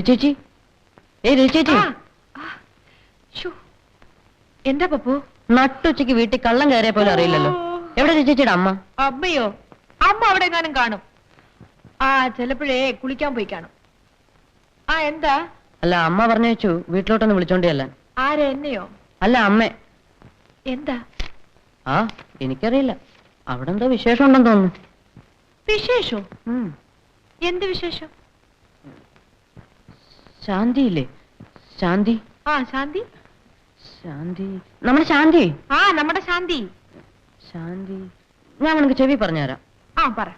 ചേച്ചി. ഏ ചേച്ചി. ആ, ആ, ശ്ശോ. എന്താ പപ്പു? നട്ടുച്ചക്ക് വീട്ടിൽ കള്ളം കയറിയ പോലെ അറിയില്ലല്ലോ. എവിടെ ചേച്ചിയുടെ അമ്മ? അമ്മയോ? അമ്മ അവിടെ എങ്ങാനും കാണും. ആ ചിലപ്പോഴേ കുളിക്കാൻ പോയി കാണും. ആ എന്താ? അല്ല അമ്മ പറഞ്ഞു വെച്ചു വീട്ടിലോട്ടൊന്ന് വിളിച്ചോണ്ടിയല്ല ആരെ എന്നെയോ? അല്ല അമ്മ. എന്താ? ആ എനിക്കറിയില്ല. അവിടെ എന്തോ വിശേഷം ഉണ്ടെന്ന് തോന്നുന്നു. വിശേഷോ. എന്ത് വിശേഷം? ശാന്തിയില്ലേ? ശാന്തി? ആ ശാന്തി. ശാന്തി. നമ്മുടെ ശാന്തി? ആ നമ്മുടെ ശാന്തി. ശാന്തി. ഞാൻ നിനക്ക് ചെവി പറഞ്ഞുതരാം. ആ പറ.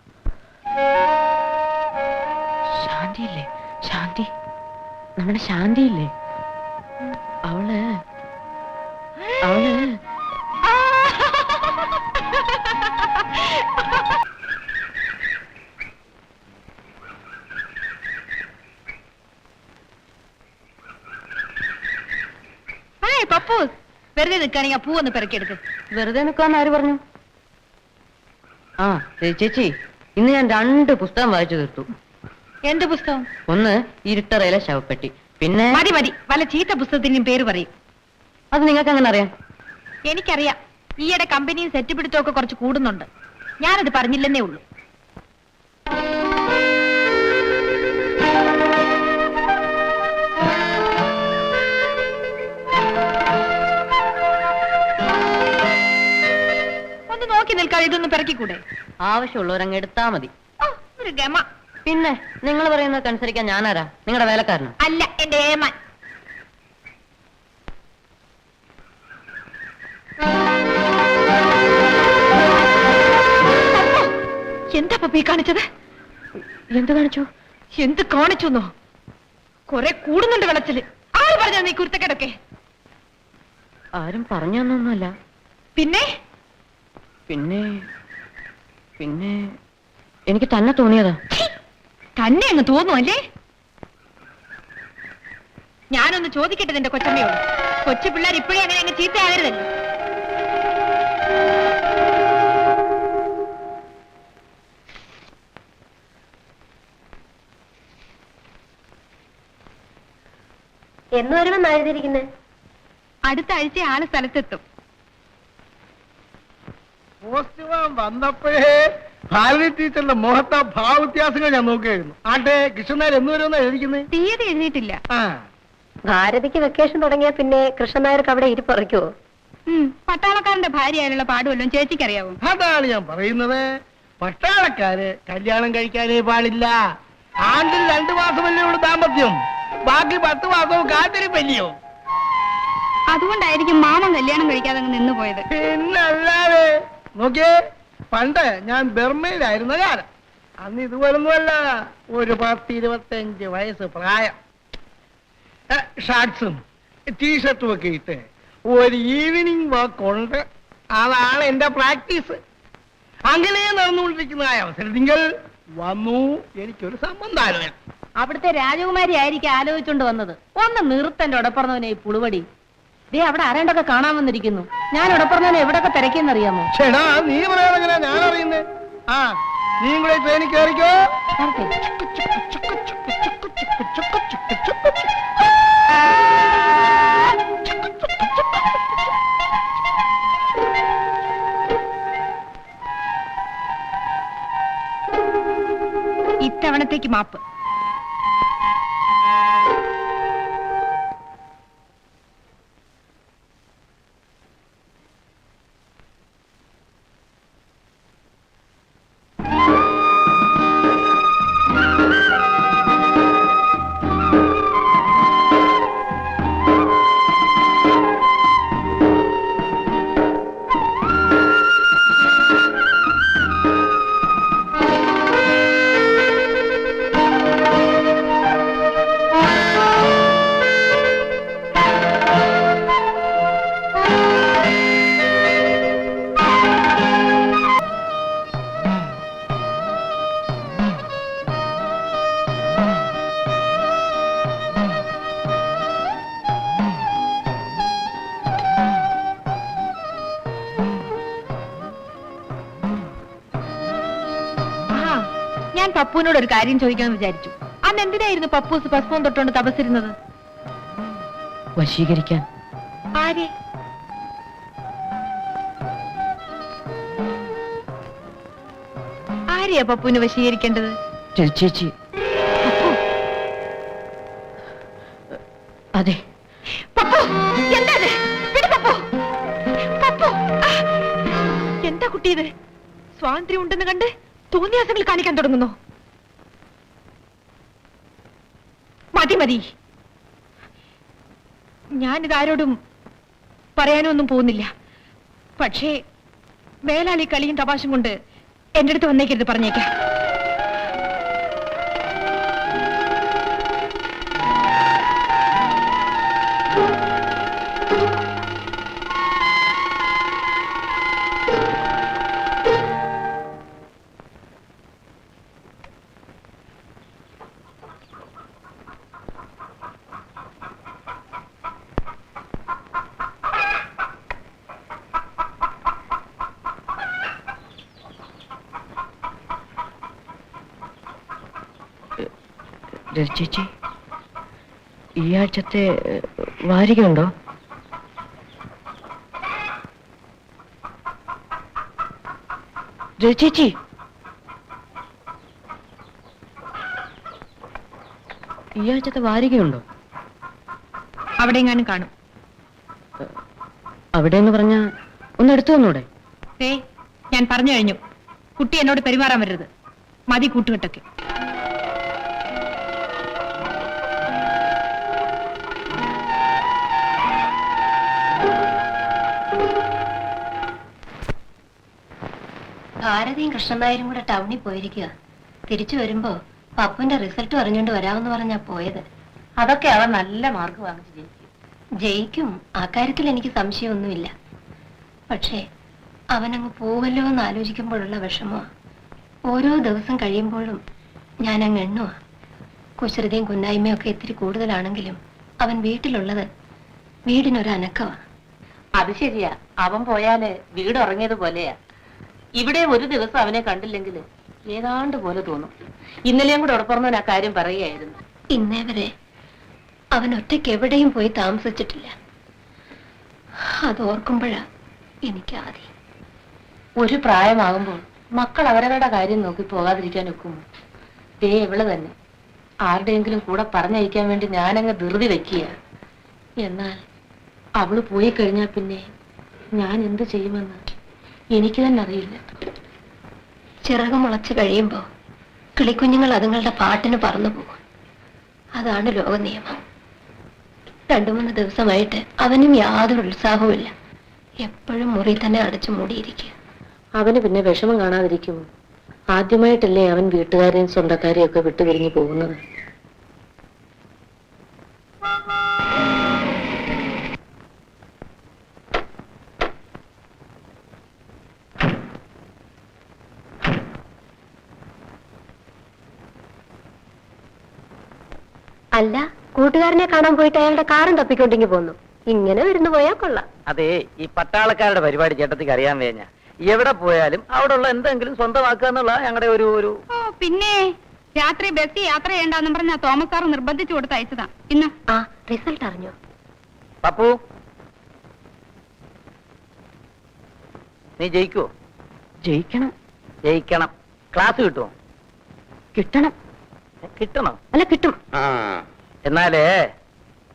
ശാന്തിയില്ലേ? ശാന്തി. നമ്മുടെ ശാന്തിയില്ലേ? അവൾ അവൾ ഏയ് പപ്പു വെറുതെ നിൽക്കുകയാണെങ്കിൽ ആ പൂവൊന്ന് പെറുക്കിയെടുക്ക്. വെറുതെ നിൽക്കാന്ന് ആര് പറഞ്ഞു? ആ ചേച്ചി ഇന്ന് ഞാൻ രണ്ട് പുസ്തകം വായിച്ചു തീർത്തു. എന്ത് പുസ്തകം? ഒന്ന് ഇരുട്ടറയിലെ ശവപ്പെട്ടി. പിന്നെ മതി മതി. വല്ല ചീത്ത പുസ്തകത്തിന്റെയും പേര് പറയും. അത് നിങ്ങൾക്ക് എങ്ങനെ അറിയാം? എനിക്കറിയാം. ഈയിടെ കമ്പനിയും സെറ്റ് പിടുത്തമൊക്കെ കുറച്ച് കൂടുന്നുണ്ട്. ഞാനത് പറഞ്ഞില്ലെന്നേ ഉള്ളൂ. നിൽക്കാതെ ഇതൊന്ന് പിറക്കിക്കൂടെ? ആവശ്യമുള്ളവരങ്ങ് എടുത്താ മതി. ഓ, ഒരു ഗമ. പിന്നെ നിങ്ങൾ പറയുന്നതൊക്കെ അനുസരിക്കാൻ ഞാനാരാ? നിങ്ങളുടെ വേലക്കാരനോ? അല്ല എന്റെ ഏമാൻ. എന്താ പപ്പി കാണിച്ചത്? എന്ത് കാണിച്ചു? എന്ത് കാണിച്ചു കൊറേ കൂടുന്നുണ്ട് വെള്ളത്തിൽ. ആര് പറഞ്ഞു നീ കുരുത്തക്കേടൊക്കെ? ആരും പറഞ്ഞു തന്നൊന്നുമല്ല പിന്നെ? പിന്നെ പിന്നെ എനിക്ക് തന്നെ തോന്നിയതാ. തന്നെ അങ്ങ് തോന്നും അല്ലേ? ഞാനൊന്ന് ചോദിക്കട്ടെ നിന്റെ കൊച്ചമ്മയോട്? കൊച്ചു പിള്ളേർ ഇപ്പോഴേ അങ്ങനെ അങ്ങ് ചീത്തയാകരുതല്ലോ. എന്ന് വരണം എഴുതിയിരിക്കുന്നത് അടുത്ത ആഴ്ച ആൾ സ്ഥലത്തെത്തും. പോസ്റ്റ്മാൻ വന്നപ്പോഴേ ഭാരതി ടീച്ചറിന്റെ മുഖത്തെ ഭാവവ്യത്യാസങ്ങൾ ഞാൻ നോക്കിയായിരുന്നു. ആട്ടെ കൃഷ്ണനായർ എന്ന് വരുമെന്നാ എഴുതിക്കുന്നത് തീയതി എഴുതിയിട്ടില്ല. ആ. ഭാരതിക്ക് വെക്കേഷൻ തുടങ്ങിയ പിന്നെ കൃഷ്ണനായർക്ക് അവിടെ ഇരിപ്പറയ്ക്കുവോ ഉം, പട്ടാളക്കാരന്റെ ഭാര്യയായുള്ള ചേച്ചിക്ക് അറിയാവോ? അതാണ് ഞാൻ പറയുന്നത്. പട്ടാളക്കാര് കല്യാണം കഴിക്കാനേ പാടില്ല. ആണ്ടിൽ രണ്ടു മാസമല്ലേ ഇവിടെ ദാമ്പത്യം. ബാക്കി പത്ത് മാസവും കാത്തിരിപ്പല്ലയോ അതുകൊണ്ടായിരിക്കും മാമൻ കല്യാണം കഴിക്കാതെ അങ്ങ് നിന്നു പോയത് പിന്നല്ലാതെ നോക്കിയേ പണ്ട് ഞാൻ ബർമയിലായിരുന്ന കാലം. അന്ന് ഇതുപോലൊന്നുമല്ല. ഒരു പത്ത് ഇരുപത്തഞ്ച് വയസ്സ് പ്രായം. ഷർട്ട്സും ടീഷർട്ടും ഒക്കെ ഇട്ട് ഒരു ഈവനിങ് വാക്ക് ഉണ്ട് അതാണ് എന്റെ പ്രാക്ടീസ്. അങ്ങനെ നടന്നുകൊണ്ടിരിക്കുന്ന ആ നിങ്ങൾ വന്നു. എനിക്കൊരു സംബന്ധാലോചന അവിടുത്തെ രാജകുമാരി ആയിരിക്കും ആലോചിച്ചുകൊണ്ട് വന്നത്. ഒന്ന് നിർത്തന്റെ ഉടപ്പറന്നവനെ ഈ പുളുവടി. ദേ അവിടെ ആരാണ്ടൊക്കെ കാണാൻ വന്നിരിക്കുന്നു. ഞാൻ ഉടപ്പറന്നവനെ എവിടൊക്കെ തിരക്കിയെന്നറിയാമോ? ചേടാ നീ പറയാതെങ്ങനെ ഞാൻ അറിയുന്നേ? ആ നീ കൂടെ ട്രെയിനിൽ കയറിക്കോ ഇത്തവണത്തേക്ക് മാപ്പ്. പപ്പുവിനോട് ഒരു കാര്യം ചോദിക്കാമെന്ന് വിചാരിച്ചു. അന്ന് എന്തിനായിരുന്നു പപ്പൂസ് ഭസ്മം തൊട്ടുകൊണ്ട് തപസ്സിരുന്നത്? വശീകരിക്കാൻ. ആരെ? ആരെയാ പപ്പുവിന് വശീകരിക്കേണ്ടത്? ചേച്ചി. അതെ. പപ്പു! എന്താ ഇത്? വിട് പപ്പു! പപ്പു! ആ! എന്താ കുട്ടി ഇത്? സ്വാതന്ത്ര്യം ഉണ്ടെന്ന് കണ്ട് തോന്നിയാസങ്ങൾ കാണിക്കാൻ തുടങ്ങുന്നു. മതി മതി. ഞാനിത് ആരോടും പറയാനൊന്നും പോകുന്നില്ല. പക്ഷേ വേലാളി കളിയും തപാശം കൊണ്ട് എന്റെ അടുത്ത് വന്നേക്കരുത് പറഞ്ഞേക്കാം. ചേച്ചി ഈ ആഴ്ചത്തെ വാരികയുണ്ടോ? ചേച്ചി. ഈ ആഴ്ചത്തെ വാരികയുണ്ടോ? അവിടെ എങ്ങാനും കാണും. അവിടെ എന്ന് പറഞ്ഞാ ഒന്ന് എടുത്തു വന്നൂടെ? ഏ ഞാൻ പറഞ്ഞു കഴിഞ്ഞു. കുട്ടി എന്നോട് പെരുമാറാൻ വരരുത്. മതി കൂട്ടുകെട്ടൊക്കെ. ഭാരതിയും കൃഷ്ണനായരും കൂടെ ടൗണിൽ പോയിരിക്കുക തിരിച്ചു വരുമ്പോ പപ്പുന്റെ റിസൾട്ട് അറിഞ്ഞുകൊണ്ട് വരാമെന്ന് പറഞ്ഞാ പോയത്. അതൊക്കെ അവൻ നല്ല മാർക്ക് വാങ്ങിച്ചു ജയിക്കും. ജയിക്കും. ആ കാര്യത്തിൽ എനിക്ക് സംശയമൊന്നുമില്ല. പക്ഷേ അവനങ്ങ് പോവല്ലോ എന്ന് ആലോചിക്കുമ്പോഴുള്ള വിഷമോ ഓരോ ദിവസം കഴിയുമ്പോഴും ഞാൻ അങ്ങ് എണ്ണുക കുശ്രതയും കുന്നായ്മയും ഒക്കെ ഇത്തിരി കൂടുതലാണെങ്കിലും അവൻ വീട്ടിലുള്ളത് വീടിനൊരു അത് ശരിയാ. അവൻ പോയാൽ വീട് ഉറങ്ങിയത് പോലെയാ. ഇവിടെ ഒരു ദിവസം അവനെ കണ്ടില്ലെങ്കിൽ ഏതാണ്ട് പോലെ തോന്നും. ഇന്നലെയും കൂടെ ഉടപ്പറന്നവൻ ആ കാര്യം പറയുകയായിരുന്നു. ഇന്നേ വരെ അവൻ ഒറ്റയ്ക്ക് എവിടെയും പോയി താമസിച്ചിട്ടില്ല. അത് ഓർക്കുമ്പോഴാ എനിക്ക് ആദ്യം ഒരു പ്രായമാകുമ്പോൾ മക്കൾ അവരവരുടെ കാര്യം നോക്കി പോകാതിരിക്കാൻ ഒക്കുമോ? ദേ ഇവൾ തന്നെ. ആരുടെയെങ്കിലും കൂടെ പറഞ്ഞയക്കാൻ വേണ്ടി ഞാനങ്ങ് ധൃതി വെക്കുക എന്നാൽ അവൾ പോയി കഴിഞ്ഞാൽ പിന്നെ ഞാൻ എന്ത് ചെയ്യുമെന്ന്? എനിക്ക് തന്നെ അറിയില്ല. ചിറക് മുളച്ച് കഴിയുമ്പോ കിളിക്കുഞ്ഞുങ്ങൾ അതുങ്ങളുടെ പാട്ടിന് പറന്നു പോകും. അതാണ് ലോക നിയമം രണ്ടു മൂന്ന് ദിവസമായിട്ട് അവനും യാതൊരു ഉത്സാഹവുമില്ല. എപ്പോഴും മുറി തന്നെ അടച്ചു മൂടിയിരിക്കുക. അവന് പിന്നെ വിഷമം കാണാതിരിക്കുമോ? ആദ്യമായിട്ടല്ലേ അവൻ വീട്ടുകാരെയും സ്വന്തക്കാരെയും ഒക്കെ വിട്ടുപിരിഞ്ഞു പോകുന്നത്. അല്ല കൂട്ടുകാരനെ കാണാൻ പോയിട്ട് അയാളുടെ കാറും തപ്പിക്കൊണ്ടിങ്ങി പോന്നു. ഇങ്ങനെ വരുന്നു പോയാ കൊള്ളാം. അതെ ഈ പട്ടാളക്കാരുടെ പരിപാടി ചേട്ടത്തിക്ക് അറിയാൻ വേഞ്ഞ. എവിടെ പോയാലും അവിടെ ഉള്ള എന്തെങ്കിലും സ്വന്തമാക്കുക എന്നുള്ള ഞങ്ങളുടെ ഒരു ഒരു ഓ പിന്നെ രാത്രി ബസ് യാത്ര ചെയ്യണ്ടെന്നും പറഞ്ഞ തോമസ് സാർ നിർബന്ധിച്ചു കൊടുത്ത് അയച്ചതാ. ഇന്ന്. ആ റിസൾട്ട് അറിഞ്ഞോ? പപ്പു. നീ ജയിക്കോ ജയിക്കണം. ജയിക്കണം. ക്ലാസ് കിട്ടുമോ കിട്ടണം. കിട്ടണം. അല്ല കിട്ടും. എന്നാലേ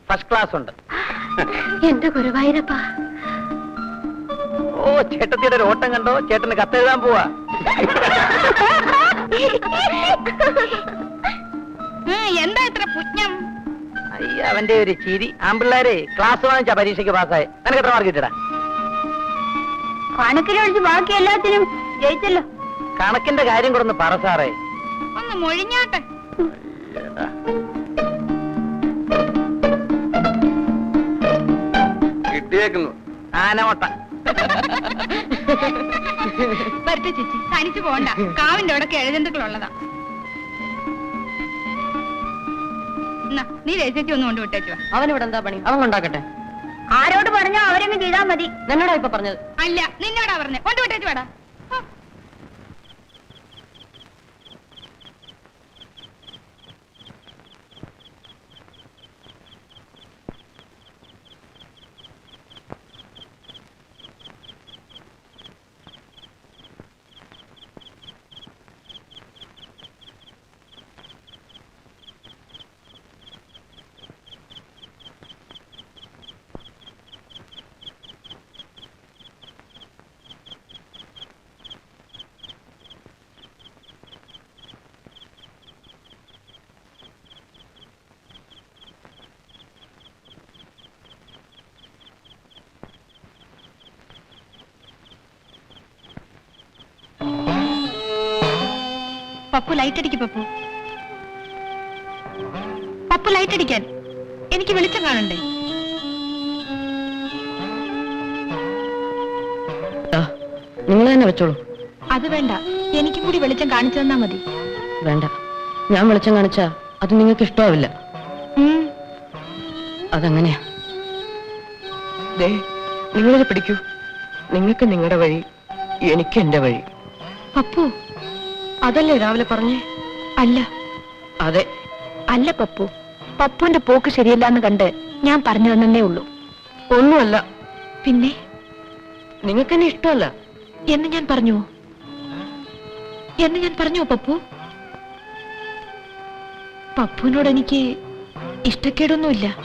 ഫസ്റ്റ് ക്ലാസ് ഉണ്ട്. എന്റെ ഗുരുവായൂരപ്പാ. ഓ ചേട്ടത്തിയുടെ ഒരു ഓട്ടം കണ്ടോ? ചേട്ടന് കത്തെഴുതാൻ പോവാ. എന്താ ഇത്ര പുജ്ഞം അയ്യ അവന്റെ ഒരു ചിരി. ആമ്പിള്ളേരെ ക്ലാസ് വാങ്ങിച്ച പരീക്ഷയ്ക്ക് പാസ്സായി. നിനക്ക് എത്ര മാർക്ക് കിട്ടടാ കണക്കിലൊഴിച്ച് ബാക്കി എല്ലാത്തിനും ജയിച്ചല്ലോ. കണക്കിന്റെ കാര്യം കൂടെ ഒന്ന് പറ സാറേ. ഒന്ന് മൊഴിഞ്ഞാട്ടെ. കിട്ടിയേക്കുന്നു. ആനവട്ട. വെറുതെ ചേച്ചി തനിച്ചു പോണ്ട കാവിന്റെ അവിടെ കിഴജന്തുക്കളുള്ളതാ എന്നാ, നീ രചേച്ചി ഒന്ന് കൊണ്ട് വിട്ടേച്ചു അവനിവിടെ എന്താ പണി? അവൻ കൊണ്ടാക്കട്ടെ. ആരോട് പറഞ്ഞോ അവരങ്ങ് ചെയ്താൽ മതി. നിന്നോടാ ഇപ്പൊ പറഞ്ഞത്. അല്ല നിന്നോടാ പറഞ്ഞേ. കൊണ്ട് വിട്ടേച്ചു വേടാ പപ്പു ലൈറ്റ് അടിക്ക് പപ്പു. പപ്പു ലൈറ്റ് അടിക്കാൻ എനിക്ക് വെളിച്ചം കാണണ്ടേ? നിങ്ങൾ തന്നെ വെച്ചോളൂ. അത് വേണ്ട. എനിക്കും കൂടി വെളിച്ചം കാണിച്ചു തന്നാ മതി. വേണ്ട. ഞാൻ വെളിച്ചം കാണിച്ചാ അത് നിങ്ങൾക്ക് ഇഷ്ടമാവില്ല. ഉം. അതങ്ങനെയാ. നിങ്ങളിത് പിടിക്കൂ. നിങ്ങൾക്ക് നിങ്ങളുടെ വഴി എനിക്ക് എന്റെ വഴി. പപ്പു അതല്ലേ രാവിലെ പറഞ്ഞേ? അല്ല. അതെ. അല്ല പപ്പു. പപ്പുവിന്റെ പോക്ക് ശരിയല്ല എന്ന് കണ്ട് ഞാൻ പറഞ്ഞു തന്നേ ഉള്ളൂ. ഒന്നുമല്ല. പിന്നെ? നിങ്ങൾക്ക് എന്നെ ഇഷ്ടമല്ല. എന്ന് ഞാൻ പറഞ്ഞു? എന്ന് ഞാൻ പറഞ്ഞു പപ്പു? പപ്പുവിനോട് എനിക്ക് ഇഷ്ടക്കേടൊന്നുമില്ല.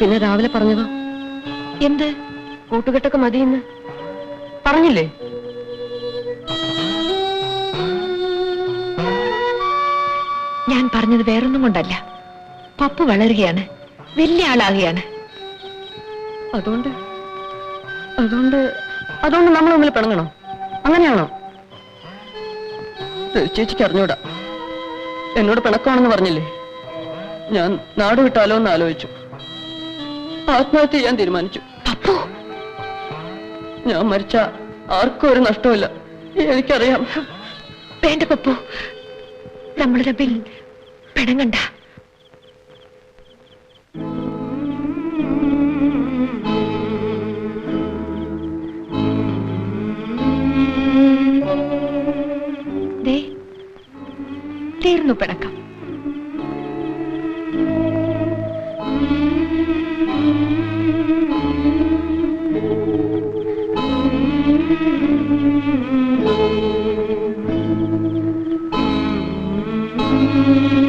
പിന്നെ രാവിലെ പറഞ്ഞതോ? എന്ത്? കൂട്ടുകെട്ടൊക്കെ മതിയെന്ന് പറഞ്ഞില്ലേ? പറഞ്ഞത് വേറൊന്നും കൊണ്ടല്ല. പപ്പു വളരുകയാണ്. വലിയ ആളാകുകയാണ്. അതുകൊണ്ട് അതുകൊണ്ട് അതുകൊണ്ട് നമ്മൾ തമ്മിൽ പിണങ്ങണോ? അങ്ങനെയാണോ? ചേച്ചിക്ക് അറിഞ്ഞൂടാ. എന്നോട് പിണക്കമാണെന്ന് പറഞ്ഞില്ലേ? ഞാൻ നാട് വിട്ടാലോ എന്ന് ആലോചിച്ചു. ആത്മഹത്യ ചെയ്യാൻ തീരുമാനിച്ചു. ഞാൻ മരിച്ച ആർക്കും ഒരു നഷ്ടമില്ല എനിക്കറിയാം. വേണ്ട പപ്പു. നമ്മൾ തമ്മിൽ പിണങ്ങണ്ട തീർന്നു പിണക്കം. ആ